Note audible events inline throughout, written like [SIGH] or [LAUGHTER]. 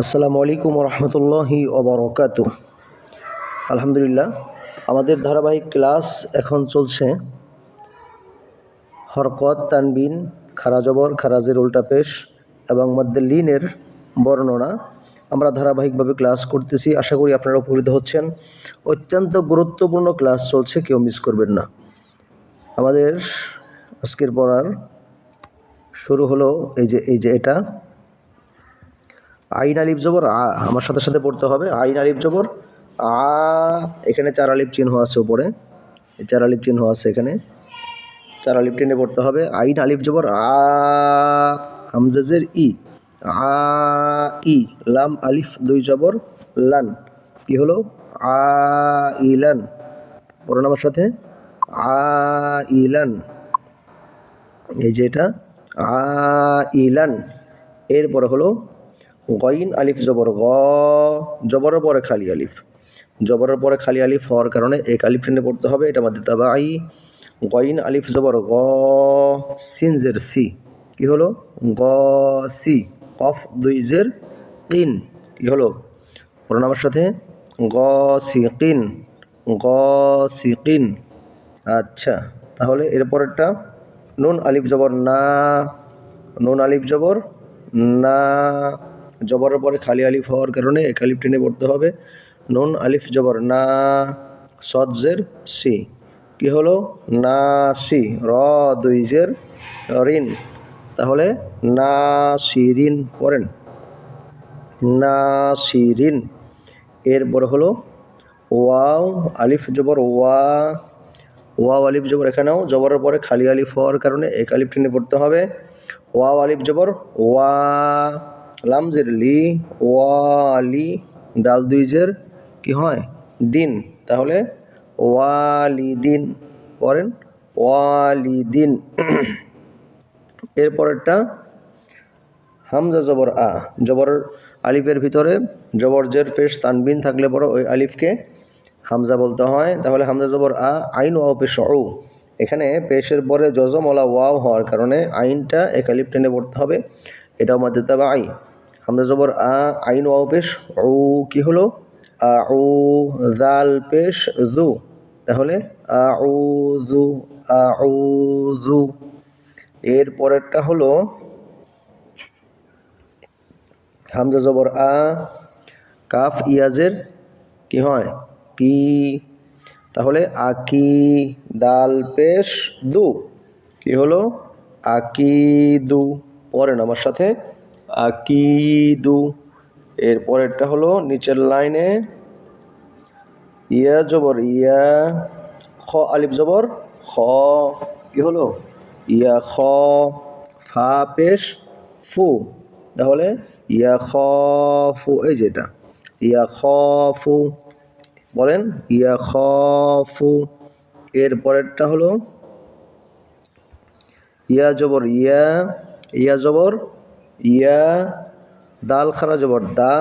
আসসালামু আলাইকুম রহমতুল্লাহি ওবরকাত। আলহামদুলিল্লাহ, আমাদের ধারাবাহিক ক্লাস এখন চলছে হরকত, তানবিন খারাজবর খারাজের উল্টা পেশ এবং লিনের বর্ণনা। আমরা ধারাবাহিকভাবে ক্লাস করতেছি, আশা করি আপনারা উপকৃত হচ্ছেন। অত্যন্ত গুরুত্বপূর্ণ ক্লাস চলছে, কেউ মিস করবেন না। আমাদের আজকের পড়ার শুরু হলো, এই যে এই যে এটা। আইন আলিফ জবর, আ, আমার সাথে সাথে পড়তে হবে। আইন আলিফ জবর, আ, এখানে চার আলিফ চিহ্ন আছে উপরে। চার আলিফ চিহ্ন আছে এখানে। চার আলিফ টেনে পড়তে হবে। আইন আলিফ জবর, আ, হামজাজের ই, আ, ই, লাম আলিফ দুই জবর, লান। কি হলো? আ ইলান পড়ুন আমার সাথে। আ ইলান এই যে এটা, আ ইলান এরপরে হলো গইন আলিফ জবর গ, জবরের পরে খালি আলিফ। জবরের পরে খালি আলিফ হওয়ার কারণে এক আলিফ টেনে পড়তে হবে, এটা মধ্যে তাবাই। গইন আলিফ জবর গ সিনজের সি। কি হলো? গ, সি। কফ দুই জের কিন। কি হলো? প্রণামের সাথে গ, সি কিন। গ, সি কিন। আচ্ছা তাহলে এরপরেরটা নুন আলিফ জবর না, নুন আলিফ জবর না। জবরের পরে খালি আলিফ হওয়ার কারণে এক আলিফ টেনে পড়তে হবে। নুন, আলিফ, জবর। না সজ্জের সি। কি হলো? না, সি। র, দুই, জের রিন তাহলে না সিরিন পড়েন। না সিরিন এরপরে হলো ওয়াও, আলিফ, জবর, ওয়া। ওয়াও, আলিফ, জবর এখানেও জবরের পরে খালি আলিফ হওয়ার কারণে এক আলিফ টেনে পড়তে হবে। ওয়াও, আলিফ, জবর, ওয়া। লামজের লি ওয়ালি দাল দুই জের কি হয়? দিন। তাহলে ওয়ালিদিন পড়েন, ওয়ালিদিন। [CLEARS THROAT] এরপরেরটা হামজা জবর আ। জবর আলিফের ভিতরে জবর জের পেশ তানবিন থাকলে পরে ওই আলিফকে হামজা বলতে হয়। তাহলে হামজা জবর আ, আইন ওয়াও পেশ ও এখানে পেশের পরে জজমলা ওয়াও হওয়ার কারণে আইনটা এক আলিফ টেনে পড়তে হবে। এটাও মধ্যে তাবা আই। হামজা জবর, আ, আইন ওয়াও পেশ ও কি হলো? আ ও জাল পেশ, জু। তাহলে, আ ও জু, আ ও জু। এর পরেরটা হলো, হামজা জবর, আ, কাফ ইয়াজের, কি হয়? কি? তাহলে আকি দাল পেশ, দু। কি হলো? আকিদু পড়েন আমার সাথে আকিদু। এর পরেরটা হলো নিচের লাইনে ইয়া জবর, ইয়া খ, আলিফ জবর, খ। কি হলো? ইয়া খ, ফা পেশ, ফু। তাহলে ইয়া খ, ফু, এই যেটা ইয়া খ, ফু। বলেন, ইয়া খ, ফু। এর পরেরটা হলো ইয়া জবর, ইয়া ইয়া জবর, ইয়া দাল খারা জবর, দা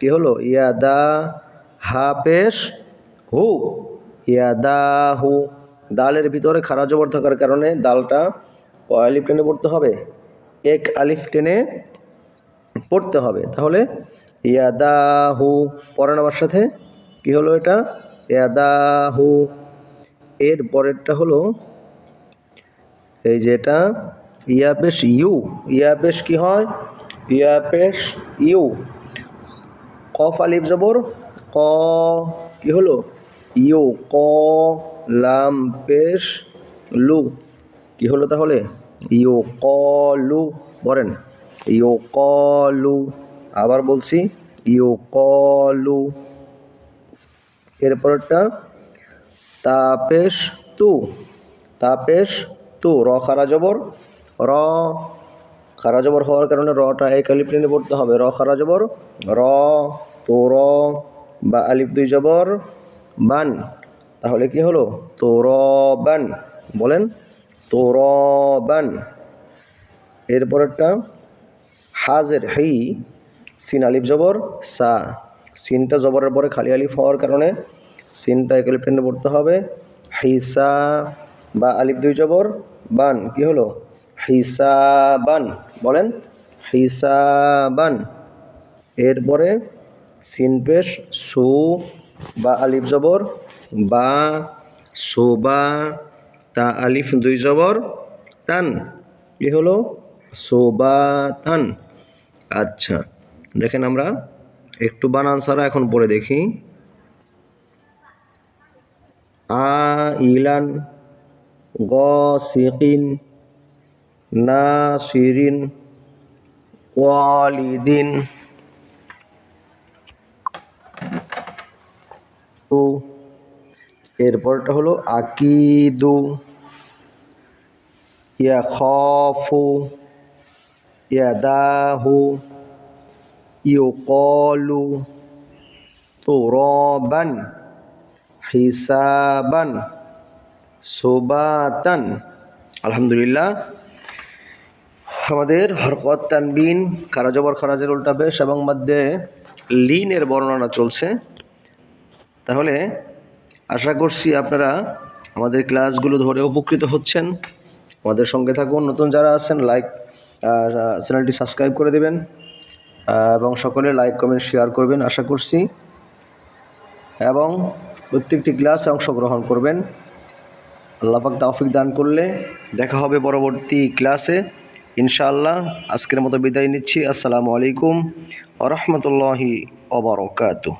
কি হলো? ইয়া দা হা পেশ, হু। ইয়া দা হু। দালের ভিতরে খারা জবর থাকার কারণে দালটা আলিফ টেনে পড়তে হবে? এক আলিফ টেনে পড়তে হবে। তাহলে ইয়াদাহু পরের আমার সাথে কি হলো এটা? ইয়াদাহু এর পরেরটা হলো এই যে এটা ইয়া পেশ ইউ, ইয়া পেশ কি হয়? ইয়া পেশ ইউ। কফ আলিফ জবর, ক কি হলো? ইউ, ক, লাম পেশ লু। কি হলো তাহলে? ইউ, ক, লু, বলেন। ইউ, ক, লু। আবার বলছি, ইউ, ক, লু। এরপরটা তাপেশ তু তাপেশ তু, র খারা জবর র খারা জবর হওয়ার কারণে রটা এক আলিফ টেনে পড়তে হবে। র খারা জবর র তো র বা আলিফ দুই জবর, বান। তাহলে কি হলো? তো র বান। বলেন তো র বান। এরপরেরটা, হাজের হেই সিন আলিফ জবর, সা। সিনটা জবরের পরে খালি আলিফ হওয়ার কারণে সিনটা এক আলিফ টেনে পড়তে হবে। হিসা বা আলিফ দুই জবর, বান। কি হলো? হিসাবান, বলেন, হিসাবান। এরপরে সিন পেশ, সু বা আলিফ জবর, বা সোবা তা আলিফ দুই জবর, তান। কি হলো সোবাতান আচ্ছা দেখেন আমরা একটু বানান সারা এখন পড়ে দেখি। আইলান গসিকিন নাসিরিন ওয়ালিদিন। তো এরপরটা হলো আকিদু। ইয়া ইয়াখাফু ইয়াদাহু ইউকলু। তুরাবান হিসাবান সুবাতান। আলহামদুলিল্লাহ। আমাদের হরকত তানবিন খারা জবর খারাজের উল্টা বেশ এবং মধ্যে লিনের বর্ণনা চলছে। তাহলে আশা করছি আপনারা আমাদের ক্লাসগুলো ধরে উপকৃত হচ্ছেন। আমাদের সঙ্গে থাকুন। নতুন যারা আছেন, লাইক চ্যানেলটি সাবস্ক্রাইব করে দেবেন। এবং সকলে লাইক, কমেন্ট, শেয়ার করবেন, আশা করছি। এবং প্রত্যেকটি ক্লাসে অংশগ্রহণ করবেন। আল্লাহ পাক তাওফিক দান করলে দেখা হবে পরবর্তী ক্লাসে। ইনশাআল্লাহ আজকের মতো বিদায় নিচ্ছি। আসসালামু আলাইকুম আ রহমতুল্লাহি ওবরকাতুহ